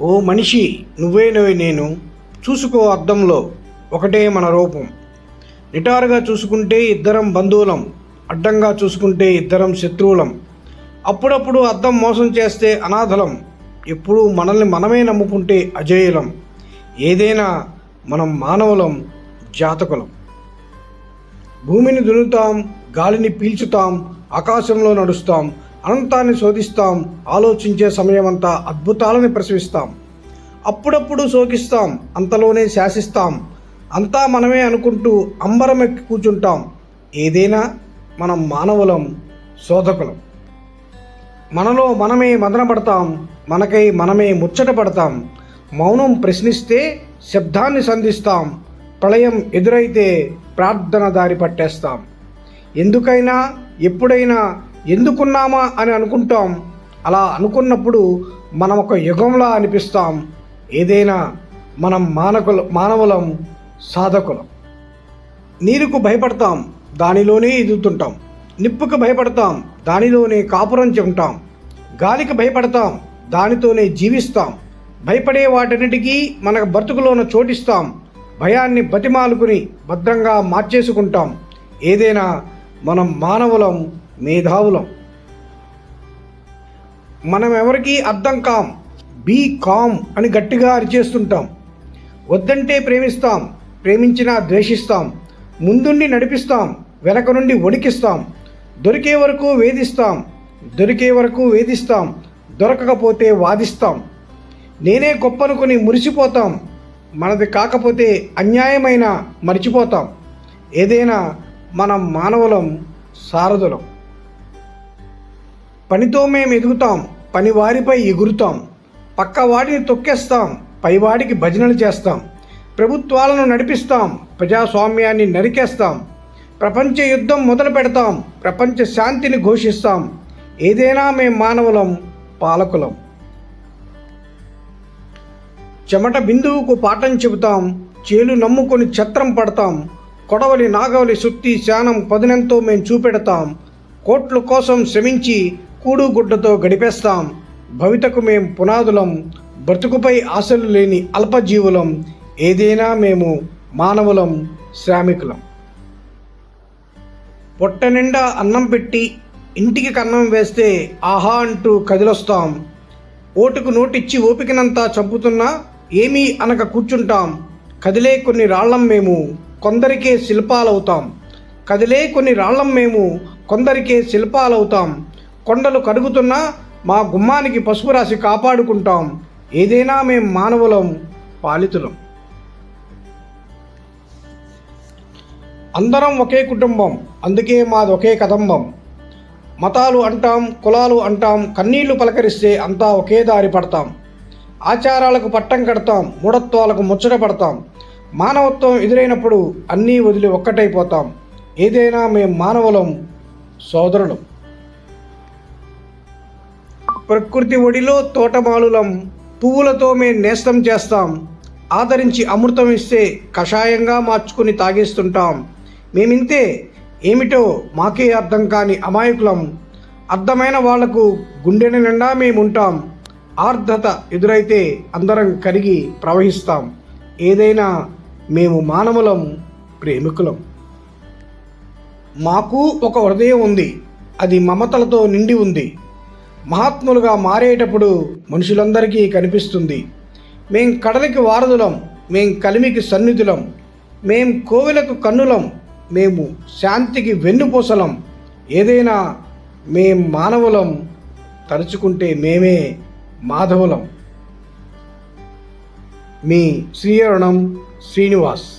ఓ మనిషి నువ్వేనో నేను. చూసుకో అద్దంలో ఒకటే మన రూపం. నిటారుగా చూసుకుంటే ఇద్దరం బంధువులం అడ్డంగా చూసుకుంటే ఇద్దరం శత్రువులం. అప్పుడప్పుడు అద్దం మోసం చేస్తే అనాథలం ఎప్పుడూ మనల్ని మనమే నమ్ముకుంటే అజేయులం. ఏదైనా మనం మానవులం జాతకులం. భూమిని దున్నుతాం గాలిని పీల్చుతాం ఆకాశంలో నడుస్తాం అనంతాన్ని శోధిస్తాం ఆలోచించే సమయమంతా అద్భుతాలని ప్రసవిస్తాం అప్పుడప్పుడు శోకిస్తాం అంతలోనే శాసిస్తాం. అంతా మనమే అనుకుంటూ అంబరమెక్కి కూర్చుంటాం. ఏదైనా మనం మానవులం శోధకులం. మనలో మనమే మదనపడతాం మనకై మనమే ముచ్చట పడతాం. మౌనం ప్రశ్నిస్తే శబ్దాన్ని సంధిస్తాం ప్రళయం ఎదురైతే ప్రార్థన దారి పట్టేస్తాం. ఎందుకైనా ఎప్పుడైనా ఎందుకున్నామా అని అనుకుంటాం. అలా అనుకున్నప్పుడు మనం ఒక యుగంలా అనిపిస్తాం. ఏదైనా మనం మానకుల మానవులం సాధకులం. నీరుకు భయపడతాం దానిలోనే ఎదుగుతుంటాం. నిప్పుకు భయపడతాం దానిలోనే కాపురం చెంటాం గాలికి భయపడతాం దానితోనే జీవిస్తాం. భయపడే వాటన్నిటికీ మన బ్రతుకులోన చోటిస్తాం. భయాన్ని బతిమాలుకుని భద్రంగా మార్చేసుకుంటాం. ఏదైనా మనం మానవులం మేధావులం. మనం ఎవరికీ అర్థం కాం బీ కామ్ అని గట్టిగా అరిచేస్తుంటాం. వద్దంటే ప్రేమిస్తాం ప్రేమించినా ద్వేషిస్తాం ముందుండి నడిపిస్తాం వెనక నుండి వణికిస్తాం దొరికే వరకు వేధిస్తాం దొరికే వరకు వేధిస్తాం దొరకకపోతే వాదిస్తాం. నేనే గొప్పనుకుని మురిసిపోతాం మనది కాకపోతే అన్యాయమైన మర్చిపోతాం. ఏదైనా మనం మానవులం సారథులం. పనితో మేము ఎదుగుతాం పనివారిపై ఎగురుతాం. పక్కవాడిని తొక్కేస్తాం పైవాడికి భజనలు చేస్తాం. ప్రభుత్వాలను నడిపిస్తాం ప్రజాస్వామ్యాన్ని నరికేస్తాం. ప్రపంచ యుద్ధం మొదలు పెడతాం ప్రపంచ శాంతిని ఘోషిస్తాం. ఏదైనా మేం మానవులం పాలకులం. చెమట బిందువుకు పాఠం చెబుతాం చేలు నమ్ముకొని ఛత్రం పడతాం. కొడవలి నాగవలి సుత్తి శానం పదునెంతో మేం చూపెడతాం. కోట్ల కోసం శ్రమించి కూడుగుడ్డతో గడిపేస్తాం. భవితకు మేం పునాదులం బ్రతుకుపై ఆశలు లేని అల్పజీవులం ఏదైనా మేము మానవులం శ్రామికులం. పొట్ట నిండా అన్నం పెట్టి ఇంటికి కన్నం వేస్తే ఆహా అంటూ కదిలొస్తాం. ఓటుకు నోటిచ్చి ఓపికనంతా చంపుతున్నా ఏమీ అనక కూర్చుంటాం. కదిలే కొన్ని రాళ్ళం మేము కొందరికే శిల్పాలవుతాం. కదిలే కొన్ని రాళ్ళం మేము కొందరికే శిల్పాలవుతాం. కొండలు కరుగుతున్నా మా గుమ్మానికి పసుపు రాసి కాపాడుకుంటాం. ఏదైనా మేం మానవులం పాలితులం. అందరం ఒకే కుటుంబం అందుకే మాది ఒకే కదంబం. మతాలు అంటాం కులాలు అంటాం కన్నీళ్ళు పలకరిస్తే అంతా ఒకే దారి పడతాం. ఆచారాలకు పట్టం కడతాం మూఢత్వాలకు ముచ్చట పడతాం. మానవత్వం ఎదురైనప్పుడు అన్నీ వదిలి ఒక్కటైపోతాం. ఏదైనా మేం మానవులం సోదరులం. ప్రకృతి ఒడిలో తోటమాలులం పువ్వులతో మేము నేస్తం చేస్తాం. ఆదరించి అమృతం ఇస్తే కషాయంగా మార్చుకుని తాగేస్తుంటాం. మేమింతే ఏమిటో మాకే అర్థం కాని అమాయకులం. అర్థమైన వాళ్ళకు గుండెని నిండా మేముంటాం. ఆర్ద్రత ఎదురైతే అందరం కరిగి ప్రవహిస్తాం. ఏదైనా మేము మానవులం ప్రేమికులం. మాకు ఒక హృదయం ఉంది. అది మమతలతో నిండి ఉంది. మహాత్ములుగా మారేటప్పుడు మనుషులందరికీ కనిపిస్తుంది. మేం కడలికి వారధులం మేం కలిమికి సన్నిధులం మేం కోవిలకు కన్నులం మేము శాంతికి వెన్నుపూసలం. ఏదైనా మేం మానవులం తలుచుకుంటే మేమే మాధవులం. మీ శ్రీయరుణం శ్రీనివాస్.